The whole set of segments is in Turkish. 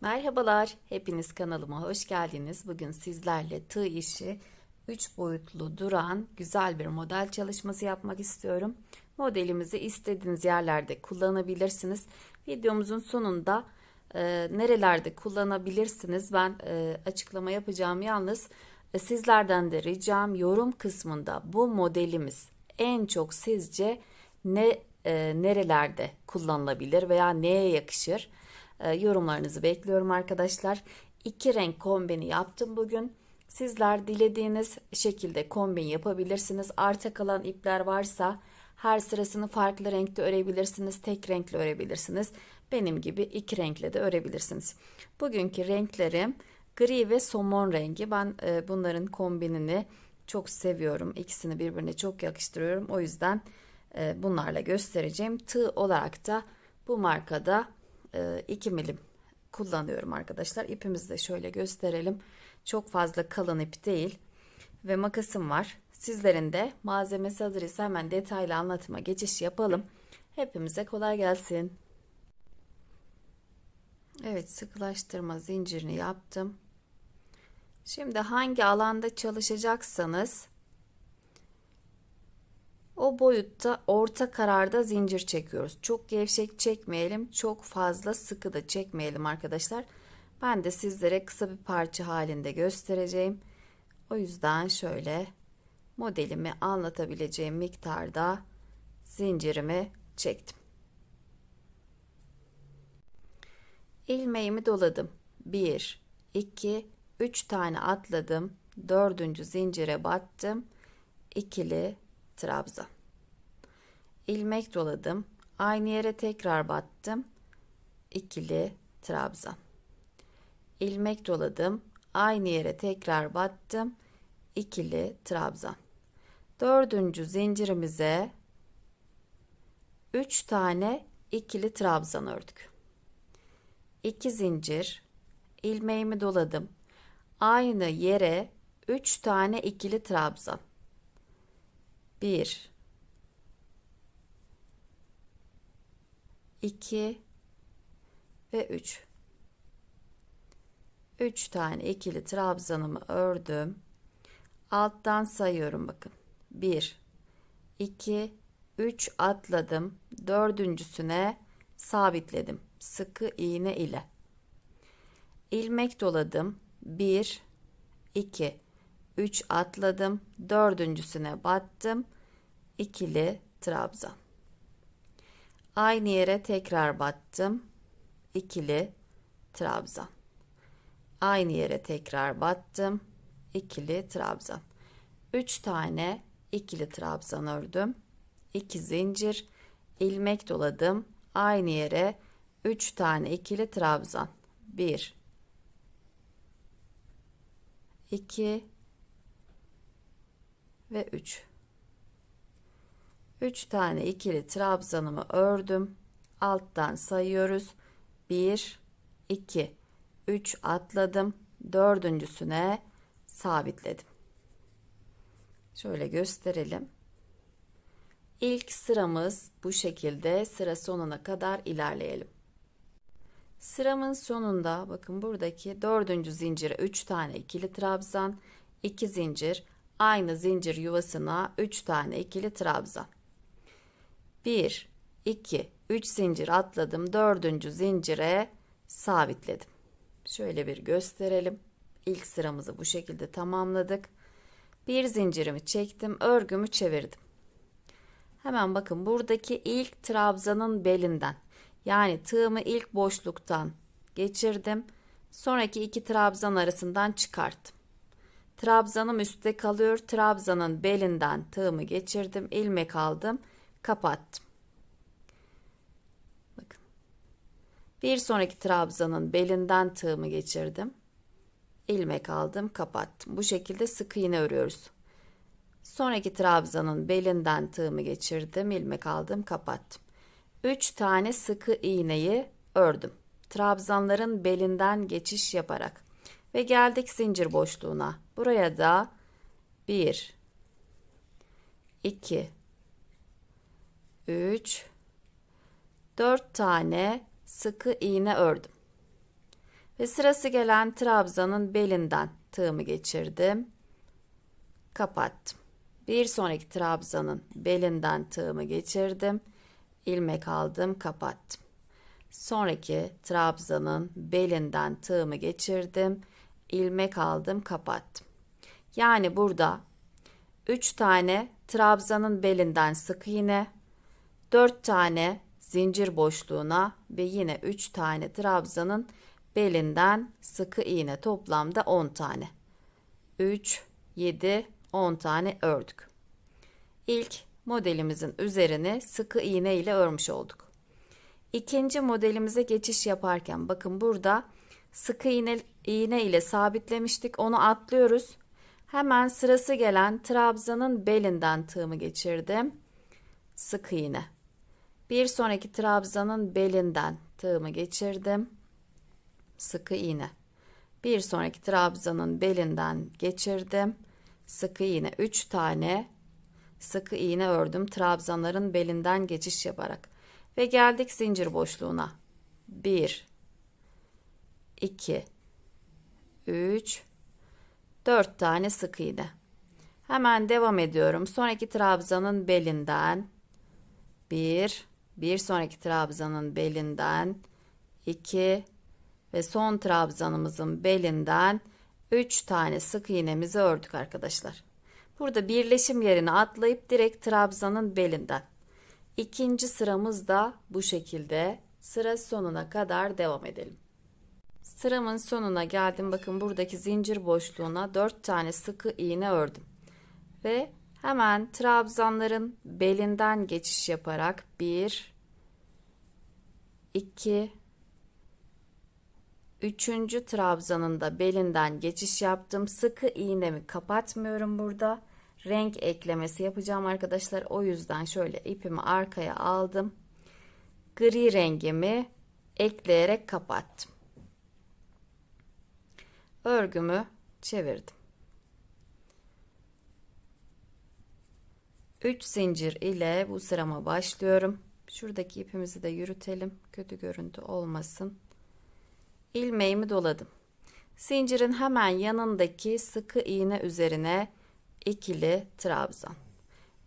Merhabalar, hepiniz kanalıma hoş geldiniz. Bugün sizlerle tığ işi 3 boyutlu duran güzel bir model çalışması yapmak istiyorum. Modelimizi istediğiniz yerlerde kullanabilirsiniz. Videomuzun sonunda e, nerelerde kullanabilirsiniz ben e, açıklama yapacağım. Yalnız e, sizlerden de ricam yorum kısmında bu modelimiz en çok sizce ne e, nerelerde kullanılabilir veya neye yakışır? E, yorumlarınızı bekliyorum arkadaşlar. İki renk kombini yaptım bugün. Sizler dilediğiniz şekilde kombin yapabilirsiniz. Arta kalan ipler varsa her sırasını farklı renkte örebilirsiniz. Tek renkli örebilirsiniz. Benim gibi iki renkle de örebilirsiniz. Bugünkü renklerim gri ve somon rengi. Ben e, bunların kombinini çok seviyorum. İkisini birbirine çok yakıştırıyorum. O yüzden e, bunlarla göstereceğim. Tığ olarak da bu markada 2 e, milim kullanıyorum arkadaşlar. İpimizi de şöyle gösterelim. Çok fazla kalın ip değil. Ve makasım var. Sizlerin de malzemesi hazır ise hemen detaylı anlatıma geçiş yapalım. Hepimize kolay gelsin. Evet sıkılaştırma zincirini yaptım. Şimdi hangi alanda çalışacaksanız o boyutta orta kararda zincir çekiyoruz. Çok gevşek çekmeyelim. Çok fazla sıkı da çekmeyelim arkadaşlar. Ben de sizlere kısa bir parça halinde göstereceğim. O yüzden şöyle modelimi anlatabileceğim miktarda zincirimi çektim. ilmeğimi doladım. 1 2 3 tane atladım. Dördüncü zincire battım. ikili trabzan. ilmek doladım. Aynı yere tekrar battım. ikili trabzan. ilmek doladım. Aynı yere tekrar battım. ikili trabzan. Dördüncü zincirimize 3 tane ikili trabzan ördük. 2 zincir ilmeğimi doladım. Aynı yere 3 tane ikili trabzan. 1 2 ve 3 3 tane ikili trabzanımı ördüm. Alttan sayıyorum bakın. 1 2 3 atladım. Dördüncüsüne sabitledim. Sıkı iğne ile. ilmek doladım. 1 2 3 atladım. Dördüncüsüne battım. ikili trabzan. Aynı yere tekrar battım. ikili trabzan. Aynı yere tekrar battım. ikili trabzan. 3 tane ikili trabzan ördüm. 2 zincir ilmek doladım. Aynı yere 3 tane ikili trabzan. 1 2 ve 3 3 tane ikili trabzanımı ördüm. Alttan sayıyoruz. 1 2 3 atladım. Dördüncüsüne sabitledim. Şöyle gösterelim. İlk sıramız bu şekilde sıra sonuna kadar ilerleyelim. Sıramın sonunda bakın buradaki dördüncü zincire 3 tane ikili trabzan, 2 zincir, aynı zincir yuvasına 3 tane ikili trabzan. 1, 2, 3 zincir atladım. Dördüncü zincire sabitledim. Şöyle bir gösterelim. İlk sıramızı bu şekilde tamamladık. Bir zincirimi çektim. Örgümü çevirdim. Hemen bakın buradaki ilk trabzanın belinden yani tığımı ilk boşluktan geçirdim. Sonraki iki trabzan arasından çıkarttım. Trabzanım üstte kalıyor. Trabzanın belinden tığımı geçirdim. ilmek aldım. Kapattım. Bakın. Bir sonraki trabzanın belinden tığımı geçirdim. ilmek aldım. Kapattım. Bu şekilde sık iğne örüyoruz. Sonraki trabzanın belinden tığımı geçirdim. ilmek aldım. Kapattım. 3 tane sıkı iğneyi ördüm. Trabzanların belinden geçiş yaparak ve geldik zincir boşluğuna. Buraya da 1 2 3 4 tane sıkı iğne ördüm. Ve sırası gelen trabzanın belinden tığımı geçirdim. Kapattım. Bir sonraki trabzanın belinden tığımı geçirdim. ilmek aldım, kapattım. Sonraki trabzanın belinden tığımı geçirdim. İlmek aldım, kapattım. Yani burada 3 tane trabzanın belinden sık iğne, 4 tane zincir boşluğuna ve yine 3 tane trabzanın belinden sıkı iğne toplamda 10 tane. 3, 7, 10 tane ördük. İlk modelimizin üzerini sıkı iğne ile örmüş olduk. İkinci modelimize geçiş yaparken bakın burada sıkı iğne, iğne ile sabitlemiştik. Onu atlıyoruz. Hemen sırası gelen trabzanın belinden tığımı geçirdim. Sık iğne. Bir sonraki trabzanın belinden tığımı geçirdim. Sıkı iğne. Bir sonraki trabzanın belinden geçirdim. Sıkı iğne 3 tane sıkı iğne ördüm trabzanların belinden geçiş yaparak ve geldik zincir boşluğuna. 1 2 3 4 tane sık iğne. Hemen devam ediyorum. Sonraki trabzanın belinden 1, bir sonraki trabzanın belinden 2 ve son trabzanımızın belinden 3 tane sık iğnemizi ördük arkadaşlar. Burada birleşim yerine atlayıp direkt trabzanın belinden. İkinci sıramız da bu şekilde. Sıra sonuna kadar devam edelim. Sıramın sonuna geldim. Bakın buradaki zincir boşluğuna 4 tane sıkı iğne ördüm. Ve hemen trabzanların belinden geçiş yaparak 1 2 Üçüncü trabzanın da belinden geçiş yaptım. Sıkı iğnemi kapatmıyorum burada. Renk eklemesi yapacağım arkadaşlar. O yüzden şöyle ipimi arkaya aldım. Gri rengimi ekleyerek kapattım örgümü çevirdim. 3 zincir ile bu sırama başlıyorum. Şuradaki ipimizi de yürütelim. Kötü görüntü olmasın. İlmeğimi doladım. Zincirin hemen yanındaki sıkı iğne üzerine ikili trabzan.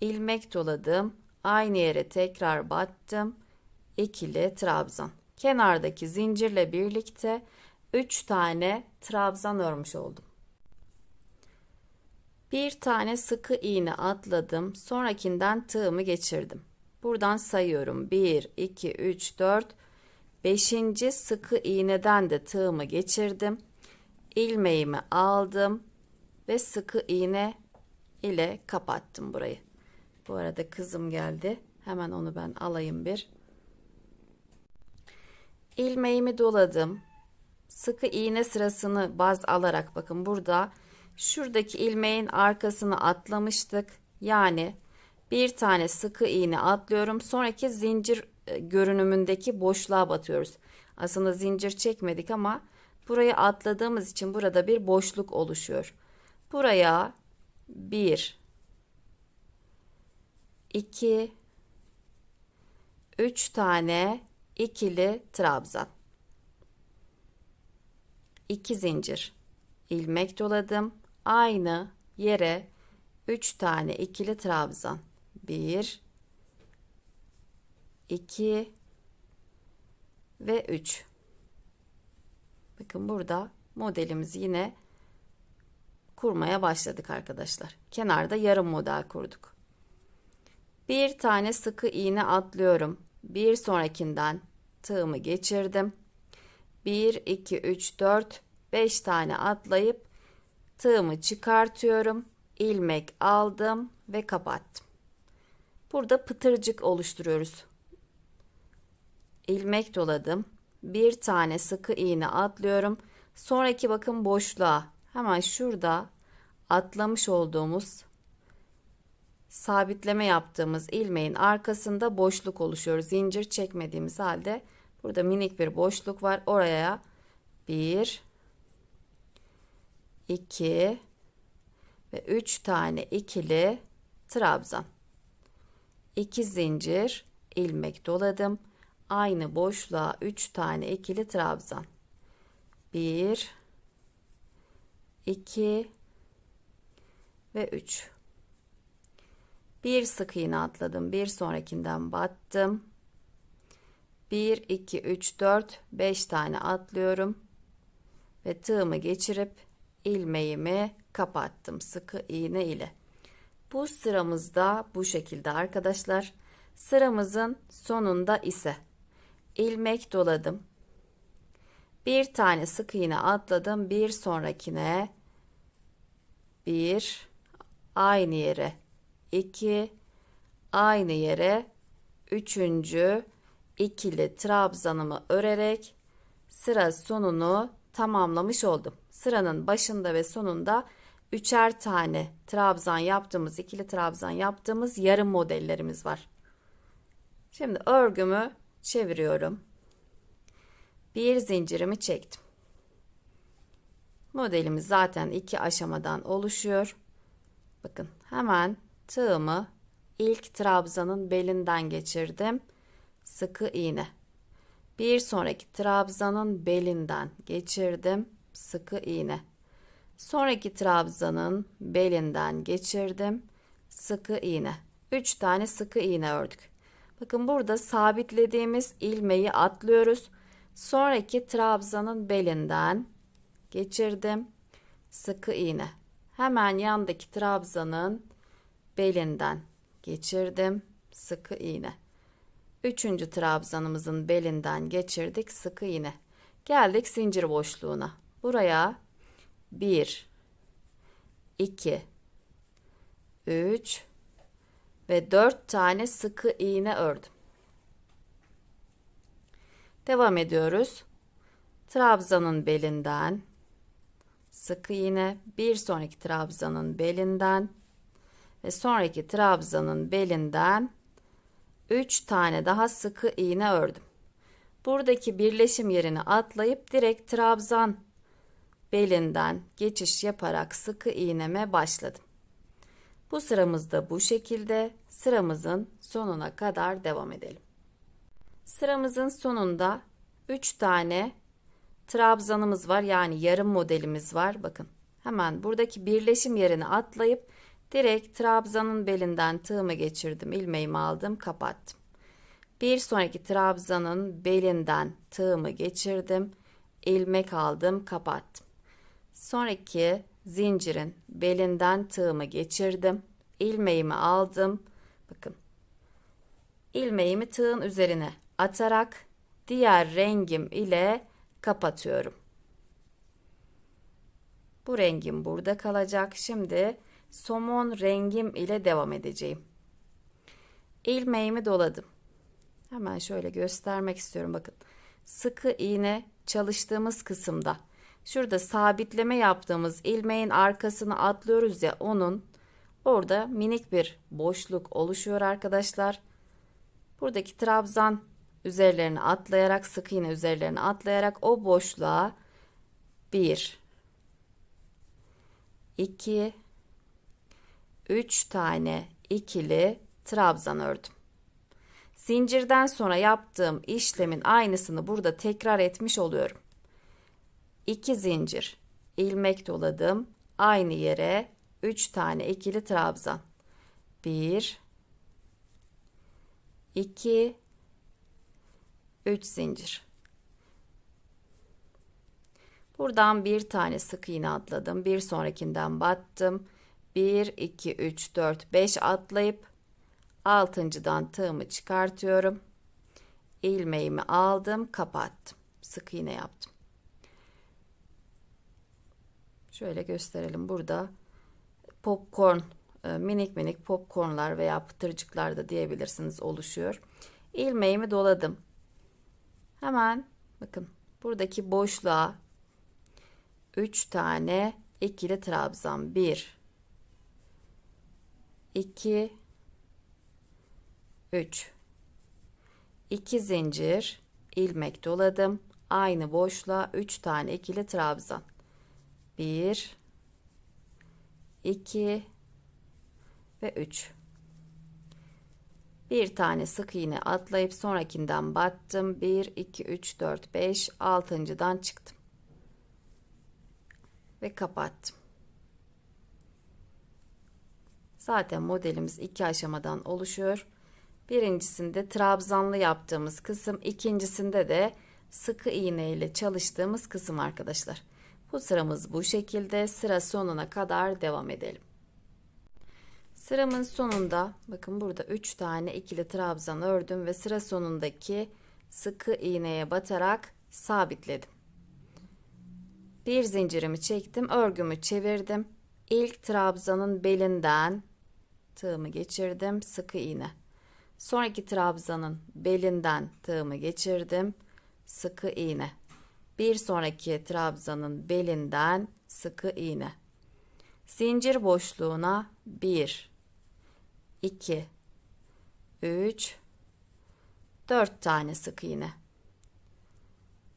İlmek doladım. Aynı yere tekrar battım. İkili trabzan. Kenardaki zincirle birlikte 3 tane trabzan örmüş oldum. Bir tane sıkı iğne atladım. Sonrakinden tığımı geçirdim. Buradan sayıyorum. 1, 2, 3, 4, 5. sıkı iğneden de tığımı geçirdim. İlmeğimi aldım ve sıkı iğne ile kapattım burayı. Bu arada kızım geldi. Hemen onu ben alayım bir. İlmeğimi doladım sıkı iğne sırasını baz alarak bakın burada şuradaki ilmeğin arkasını atlamıştık. Yani bir tane sıkı iğne atlıyorum. Sonraki zincir e, görünümündeki boşluğa batıyoruz. Aslında zincir çekmedik ama burayı atladığımız için burada bir boşluk oluşuyor. Buraya 1 2 3 tane ikili trabzan. 2 zincir ilmek doladım. Aynı yere 3 tane ikili trabzan. 1 2 ve 3. Bakın burada modelimizi yine kurmaya başladık arkadaşlar. Kenarda yarım model kurduk. Bir tane sıkı iğne atlıyorum. Bir sonrakinden tığımı geçirdim. 1, 2, 3, 4, 5 tane atlayıp tığımı çıkartıyorum. ilmek aldım ve kapattım. Burada pıtırcık oluşturuyoruz. ilmek doladım. Bir tane sıkı iğne atlıyorum. Sonraki bakın boşluğa hemen şurada atlamış olduğumuz sabitleme yaptığımız ilmeğin arkasında boşluk oluşuyor. Zincir çekmediğimiz halde Burada minik bir boşluk var. Oraya 1 2 ve 3 tane ikili trabzan. 2 zincir ilmek doladım. Aynı boşluğa 3 tane ikili trabzan. 1 1 2 ve 3 bir sık iğne atladım bir sonrakinden battım 1 2 3 4 5 tane atlıyorum ve tığımı geçirip ilmeğimi kapattım sıkı iğne ile. Bu sıramızda bu şekilde arkadaşlar. Sıramızın sonunda ise ilmek doladım. Bir tane sık iğne atladım. Bir sonrakine bir aynı yere iki aynı yere üçüncü ikili trabzanımı örerek sıra sonunu tamamlamış oldum. Sıranın başında ve sonunda üçer tane trabzan yaptığımız ikili trabzan yaptığımız yarım modellerimiz var. Şimdi örgümü çeviriyorum bir zincirimi çektim. Modelimiz zaten iki aşamadan oluşuyor. Bakın hemen tığımı ilk trabzanın belinden geçirdim. Sıkı iğne. Bir sonraki trabzanın belinden geçirdim. Sıkı iğne. Sonraki trabzanın belinden geçirdim. Sıkı iğne. 3 tane sıkı iğne ördük. Bakın burada sabitlediğimiz ilmeği atlıyoruz. Sonraki trabzanın belinden geçirdim. Sıkı iğne. Hemen yandaki trabzanın belinden geçirdim. Sıkı iğne. Üçüncü trabzanımızın belinden geçirdik. Sıkı iğne. Geldik zincir boşluğuna. Buraya 1 2 3 ve 4 tane sıkı iğne ördüm. Devam ediyoruz. Trabzanın belinden sık iğne, bir sonraki trabzanın belinden ve sonraki trabzanın belinden 3 tane daha sıkı iğne ördüm. Buradaki birleşim yerini atlayıp direkt trabzan belinden geçiş yaparak sıkı iğneme başladım. Bu sıramızda bu şekilde sıramızın sonuna kadar devam edelim. Sıramızın sonunda 3 tane trabzanımız var. Yani yarım modelimiz var. Bakın hemen buradaki birleşim yerini atlayıp direkt trabzanın belinden tığımı geçirdim. ilmeğimi aldım kapattım. Bir sonraki trabzanın belinden tığımı geçirdim. ilmek aldım kapattım. Sonraki zincirin belinden tığımı geçirdim. ilmeğimi aldım. Bakın ilmeğimi tığın üzerine atarak diğer rengim ile kapatıyorum. Bu rengim burada kalacak. Şimdi somon rengim ile devam edeceğim. İlmeğimi doladım. Hemen şöyle göstermek istiyorum bakın. Sıkı iğne çalıştığımız kısımda şurada sabitleme yaptığımız ilmeğin arkasını atlıyoruz ya onun orada minik bir boşluk oluşuyor arkadaşlar. Buradaki trabzan üzerlerine atlayarak sık iğne üzerlerine atlayarak o boşluğa 1 2 3 tane ikili trabzan ördüm. Zincirden sonra yaptığım işlemin aynısını burada tekrar etmiş oluyorum. 2 zincir ilmek doladım. Aynı yere 3 tane ikili trabzan. 1 2 3 zincir. Buradan bir tane sık iğne atladım. Bir sonrakinden battım. 1 2 3 4 5 atlayıp altıncıdan tığımı çıkartıyorum. ilmeğimi aldım, kapattım. Sık iğne yaptım. Şöyle gösterelim. Burada popcorn e, minik minik popcornlar veya pıtırcıklar da diyebilirsiniz oluşuyor. İlmeğimi doladım. Hemen bakın buradaki boşluğa 3 tane ikili trabzan 1 2 3 2 zincir ilmek doladım. Aynı boşluğa 3 tane ikili trabzan. 1 2 ve 3 bir tane sık iğne atlayıp sonrakinden battım. 1, 2, 3, 4, 5, 6.dan çıktım. ve kapattım. Zaten modelimiz iki aşamadan oluşuyor. Birincisinde trabzanlı yaptığımız kısım, ikincisinde de sıkı iğne ile çalıştığımız kısım arkadaşlar. Bu sıramız bu şekilde sıra sonuna kadar devam edelim. Sıramın sonunda bakın burada 3 tane ikili trabzan ördüm ve sıra sonundaki sıkı iğneye batarak sabitledim. Bir zincirimi çektim, örgümü çevirdim. İlk trabzanın belinden tığımı geçirdim, sıkı iğne. Sonraki trabzanın belinden tığımı geçirdim, sıkı iğne. Bir sonraki trabzanın belinden sıkı iğne. Zincir boşluğuna 1 2 3 4 tane sık iğne.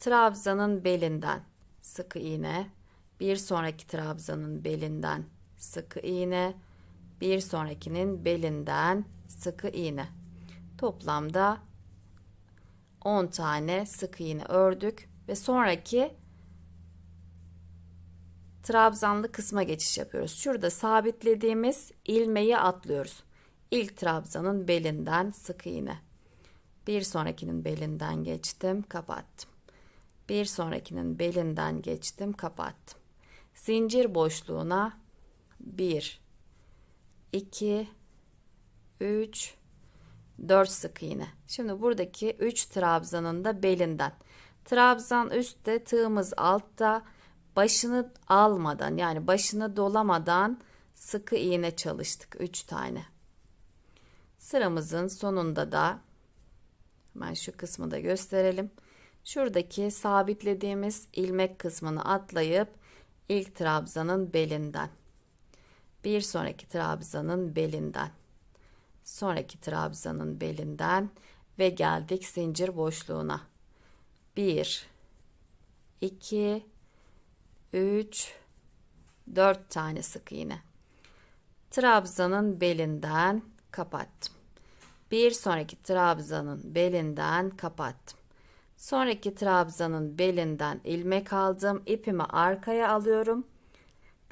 Trabzanın belinden sık iğne, bir sonraki trabzanın belinden sık iğne, bir sonrakinin belinden sık iğne. Toplamda 10 tane sık iğne ördük ve sonraki trabzanlı kısma geçiş yapıyoruz. Şurada sabitlediğimiz ilmeği atlıyoruz. İlk trabzanın belinden sık iğne. Bir sonrakinin belinden geçtim, kapattım. Bir sonrakinin belinden geçtim, kapattım. Zincir boşluğuna 1 2 3 4 sık iğne. Şimdi buradaki 3 trabzanın da belinden. Trabzan üstte, tığımız altta. Başını almadan yani başını dolamadan sıkı iğne çalıştık 3 tane. Sıramızın sonunda da hemen şu kısmı da gösterelim. Şuradaki sabitlediğimiz ilmek kısmını atlayıp ilk trabzanın belinden bir sonraki trabzanın belinden. Sonraki trabzanın belinden ve geldik zincir boşluğuna. 1 2 3 4 tane sık iğne trabzanın belinden kapattım. Bir sonraki trabzanın belinden kapattım. Sonraki trabzanın belinden ilmek aldım. İpimi arkaya alıyorum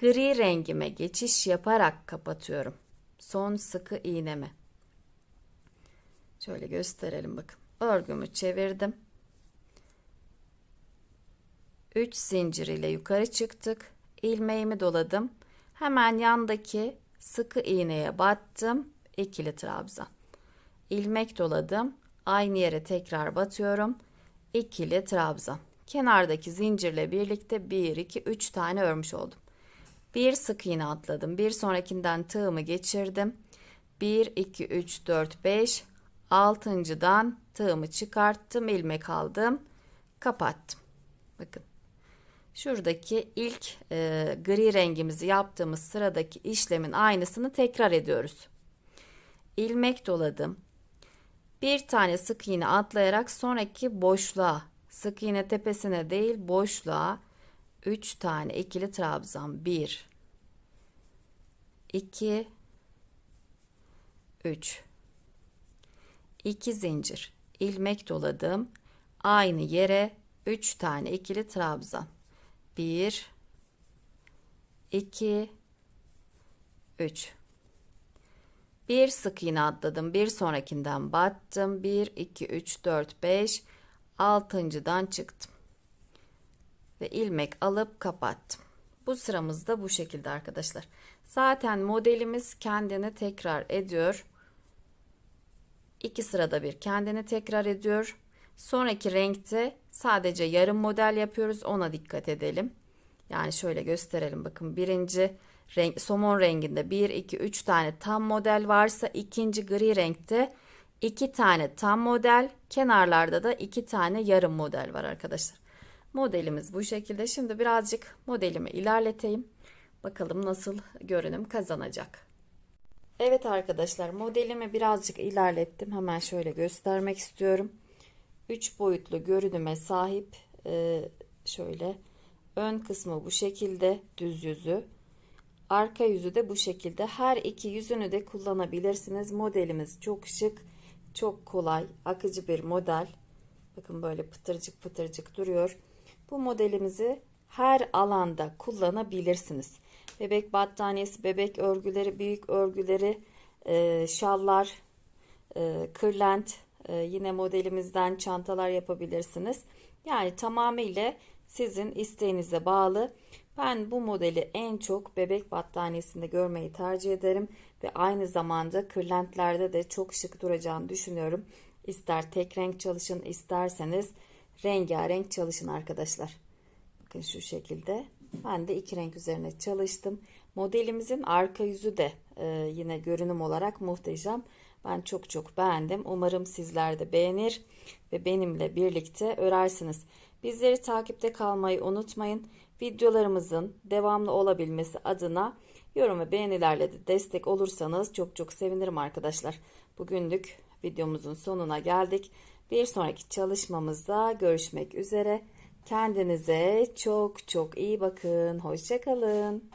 gri rengime geçiş yaparak kapatıyorum. Son sıkı iğnemi. Şöyle gösterelim bakın. Örgümü çevirdim. 3 zincir ile yukarı çıktık. İlmeğimi doladım. Hemen yandaki sıkı iğneye battım. İkili trabzan. İlmek doladım. Aynı yere tekrar batıyorum. İkili trabzan. Kenardaki zincirle birlikte 1 2 3 tane örmüş oldum bir sık iğne atladım. Bir sonrakinden tığımı geçirdim. 1 2 3 4 5 altıncıdan tığımı çıkarttım ilmek aldım kapattım. Bakın şuradaki ilk e, gri rengimizi yaptığımız sıradaki işlemin aynısını tekrar ediyoruz. İlmek doladım. Bir tane sık iğne atlayarak sonraki boşluğa sık iğne tepesine değil boşluğa 3 tane ikili trabzan. 1 2 3 2 zincir. İlmek doladım. Aynı yere 3 tane ikili trabzan. 1 2 3 bir sık iğne atladım. Bir sonrakinden battım. 1 2 3 4 5 altıncıdan çıktım ve ilmek alıp kapattım. Bu sıramız da bu şekilde arkadaşlar. Zaten modelimiz kendini tekrar ediyor. İki sırada bir kendini tekrar ediyor. Sonraki renkte sadece yarım model yapıyoruz. Ona dikkat edelim. Yani şöyle gösterelim. Bakın birinci renk, somon renginde 1, 2, 3 tane tam model varsa ikinci gri renkte 2 tane tam model. Kenarlarda da 2 tane yarım model var arkadaşlar. Modelimiz bu şekilde. Şimdi birazcık modelimi ilerleteyim. Bakalım nasıl görünüm kazanacak. Evet arkadaşlar modelimi birazcık ilerlettim. Hemen şöyle göstermek istiyorum. 3 boyutlu görünüme sahip e, şöyle ön kısmı bu şekilde düz yüzü Arka yüzü de bu şekilde. Her iki yüzünü de kullanabilirsiniz. Modelimiz çok şık, çok kolay, akıcı bir model. Bakın böyle pıtırcık pıtırcık duruyor. Bu modelimizi her alanda kullanabilirsiniz. Bebek battaniyesi, bebek örgüleri, büyük örgüleri, e, şallar, e, kırlent, e, yine modelimizden çantalar yapabilirsiniz. Yani tamamıyla sizin isteğinize bağlı. Ben bu modeli en çok bebek battaniyesinde görmeyi tercih ederim ve aynı zamanda kırlentlerde de çok şık duracağını düşünüyorum. İster tek renk çalışın, isterseniz rengarenk çalışın arkadaşlar. Bakın şu şekilde. Ben de iki renk üzerine çalıştım. Modelimizin arka yüzü de e, yine görünüm olarak muhteşem. Ben çok çok beğendim. Umarım sizler de beğenir ve benimle birlikte örersiniz. Bizleri takipte kalmayı unutmayın. Videolarımızın devamlı olabilmesi adına yorum ve beğenilerle de destek olursanız çok çok sevinirim arkadaşlar. Bugünlük videomuzun sonuna geldik. Bir sonraki çalışmamızda görüşmek üzere. Kendinize çok çok iyi bakın. Hoşçakalın.